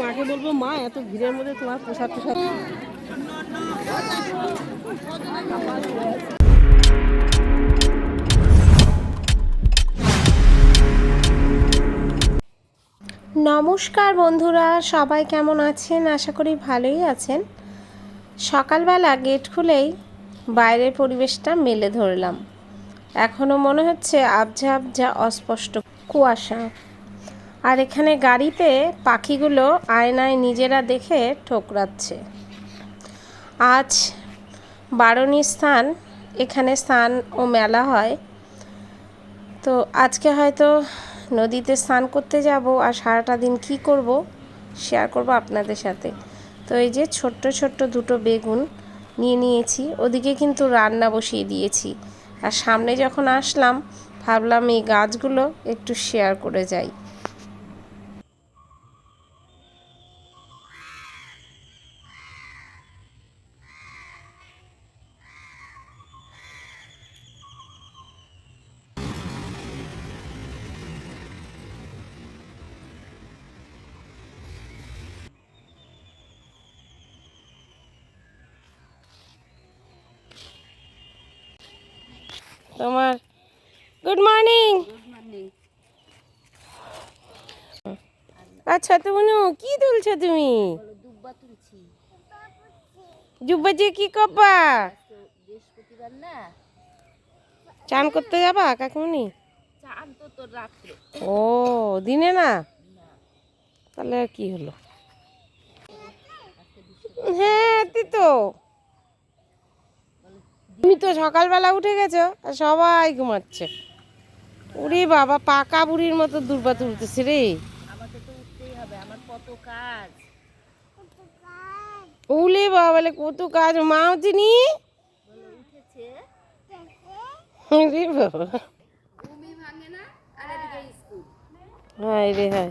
মাকে বলব, মা, এত ভিড়ের মধ্যে তোমার প্রসাদ প্রসাদ নমস্কার বন্ধুরা, সবাই কেমন আছেন? আশা করি ভালোই আছেন। সকালবেলা গেট খুলেই বাইরের পরিবেশটা মেলে ধরলাম। এখনও মনে হচ্ছে আবঝা আবঝা অস্পষ্ট কুয়াশা। আর এখানে গাড়িতে পাখিগুলো আয়নায় নিজেরা দেখে ঠোকরাচ্ছে। আজ বারণী স্থান, এখানে স্নান ও মেলা হয়। তো আজকে হয়তো নদীতে স্নান করতে যাব আর সারাটা দিন কি করব শেয়ার করব আপনাদের সাথে। তো এই যে ছোট্ট ছোট্ট দুটো বেগুন নিয়ে নিয়েছি, ওদিকে কিন্তু রান্না বসিয়ে দিয়েছি। আর সামনে যখন আসলাম, ভাবলাম এই গাছগুলো একটু শেয়ার করে যাই। তোমার গুড মর্নিং। আচ্ছা তুমি কি তুলছো তুমি? জুব্বা যে কি করবা চান করতে যাবা, কাকুমনি? ও, দিনে না? তাহলে কি হলো? হ্যাঁ তুই তো তুমি তো সকালবেলা উঠে গেছো আর সবাই ঘুমাচ্ছে। ওরে বাবা পাকা বুড়ির মতো দুর্বা তুলতেছে রে। উলে বাবা বলে কত কাজ। মাও চিনি বাবা। হায় রে হায়।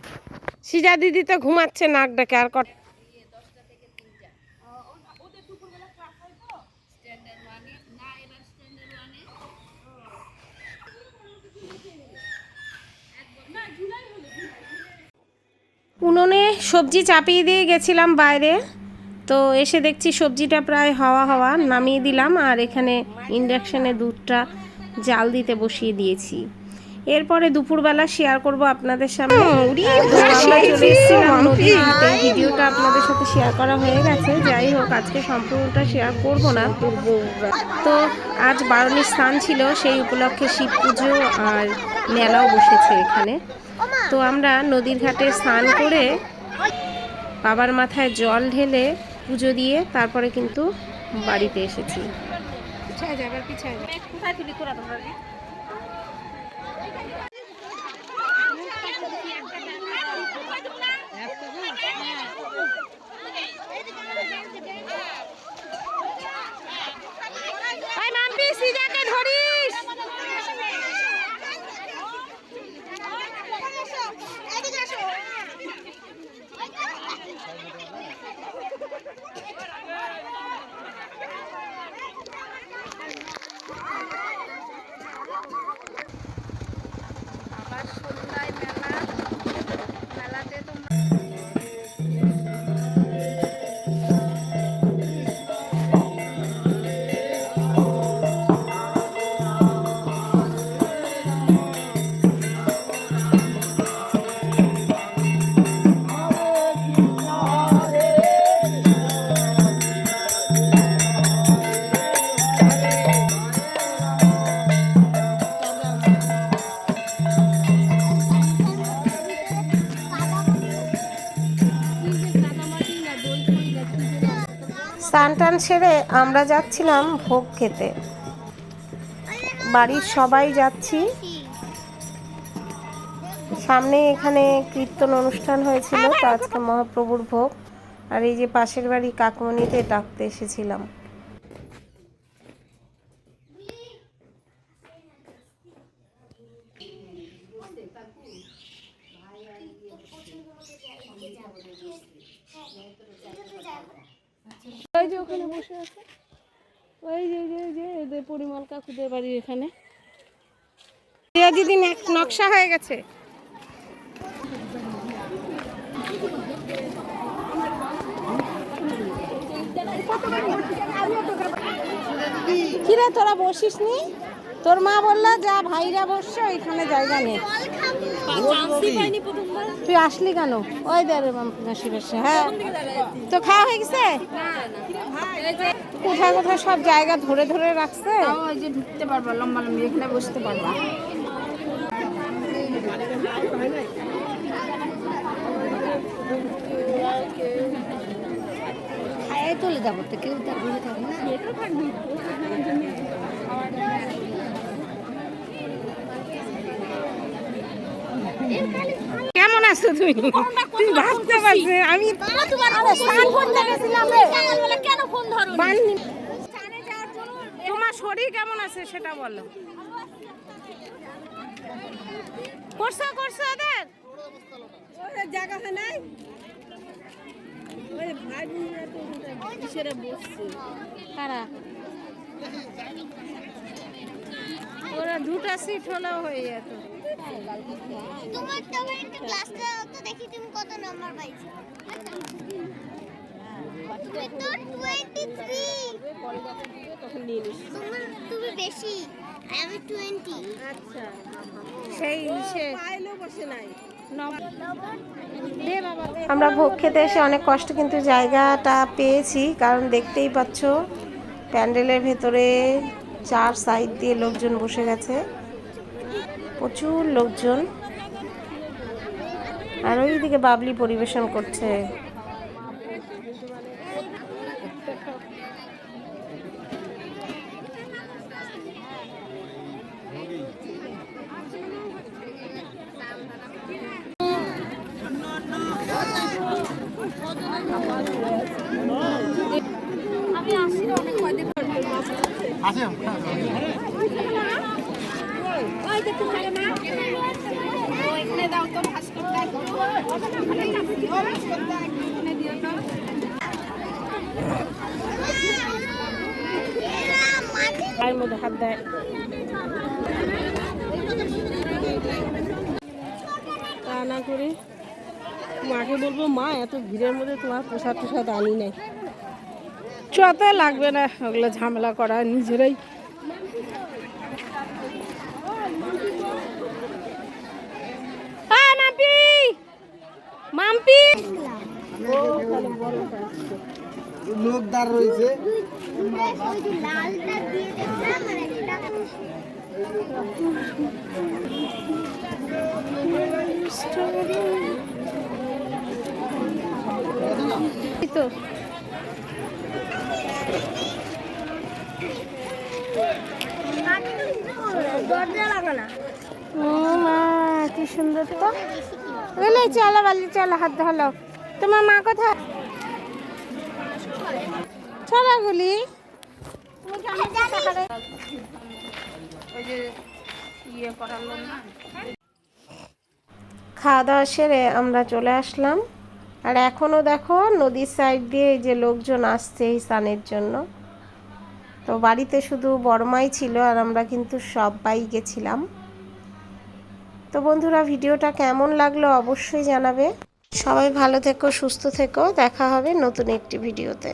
সিজা দিদি তো ঘুমাচ্ছে নাক ডাকে আর কট উনুনে সবজি চাপিয়ে দিয়ে গেছিলাম বাইরে। তো এসে দেখছি সবজিটা প্রায় হাওয়া হাওয়া নামিয়ে দিলাম আর এখানে ইন্ডাকশানে দুধটা জাল দিতে বসিয়ে দিয়েছি। এরপরে দুপুরবেলা শেয়ার করব আপনাদের সামনে। চলে এসেছিলাম নদীর ভিডিওটা আপনাদের সাথে শেয়ার করা হয়ে গেছে। যাই হোক আজকে সম্পূর্ণটা শেয়ার করব না। তো আজ বারণী স্থান ছিল সেই উপলক্ষে শিব পুজো আর মেলাও বসেছে এখানে। তো আমরা নদীর ঘাটে স্নান করে বাবার মাথায় জল ঢেলে পুজো দিয়ে তারপরে কিন্তু বাড়িতে এসেছি। ধরিস টান সেরে আমরা যাচ্ছিলাম ভোগ খেতে। বাড়ির সবাই যাচ্ছি। সামনে এখানে কীর্তন অনুষ্ঠান হয়েছিল, তো আজকে মহাপ্রভুর ভোগ। আর এই যে পাশের বাড়ি কাকমণিতে ডাকতে এসেছিলাম ওই যে ওখানে বসে আছে। ওই যে ওই যে যে পরিমল কাকুদের বাড়ির এখানে। দিদি নকশা হয়ে গেছে। কিরা, তোরা বসিস নি তোর মা বলল যা ভাইরা বসছে ওইখানে জায়গা নেই। তুই আসলি কেন? ওই দে রে মাসি বসে হ্যাঁ। তো খাওয়া হয়ে গেছে? কোথায় কোথায় সব জায়গা ধরে ধরে রাখছে? ওই যে ঢুকতে পারবা লম্বা লম্বি এখানে বসতে পারবা। খায় চলে যাব তো কেউ তার থাকবে না। কেমন আছো তুমি? তুমি ভাবতে পারছি আমি তোমার শরীর কেমন আছে সেটা বলো। করছ করছ ওদের? জায়গা হয় নাই? কারা? ওরা দুটা সিট হলেও হয়ে যেত। তোমার তোমার একটা ক্লাসটা তো দেখি তুমি কত নাম্বার পাইছো। তুমি তো 23 তোমার তুমি বেশি আমি 20 আচ্ছা। সেই সে বসে নাই আমরা ভোগ খেতে এসে অনেক কষ্ট কিন্তু জায়গাটা পেয়েছি কারণ দেখতেই পাচ্ছ প্যান্ডেলের ভেতরে চার সাইড দিয়ে লোকজন বসে গেছে। প্রচুর লোকজন। আর ওইদিকে বাবলি পরিবেশন করছে। পায়ের মধ্যে হাত দেয়। তা না করে মাকে বলব, মা, এত ভিড়ের মধ্যে তোমার প্রসাদ প্রসাদ আনি নাই। চত লাগবে না ওগুলো ঝামেলা করা নিজেরাই। মাম্পি মাম্পি! লোকদার রয়েছে। তো। ও মা কি সুন্দর তো। গেলে চলো বালি চলো হাত ধলো তোমার মা কোথায়? গুলি খাওয়া দাওয়া সেরে আমরা চলে আসলাম। আর এখনও দেখো নদীর সাইড দিয়ে যে লোকজন আসছে এই স্নানের জন্য। তো বাড়িতে শুধু বড়মাই ছিল আর আমরা কিন্তু সবাই গেছিলাম। তো বন্ধুরা, ভিডিওটা কেমন লাগল অবশ্যই জানাবে। সবাই ভালো থেকো, সুস্থ থেকো। দেখা হবে নতুন একটি ভিডিওতে।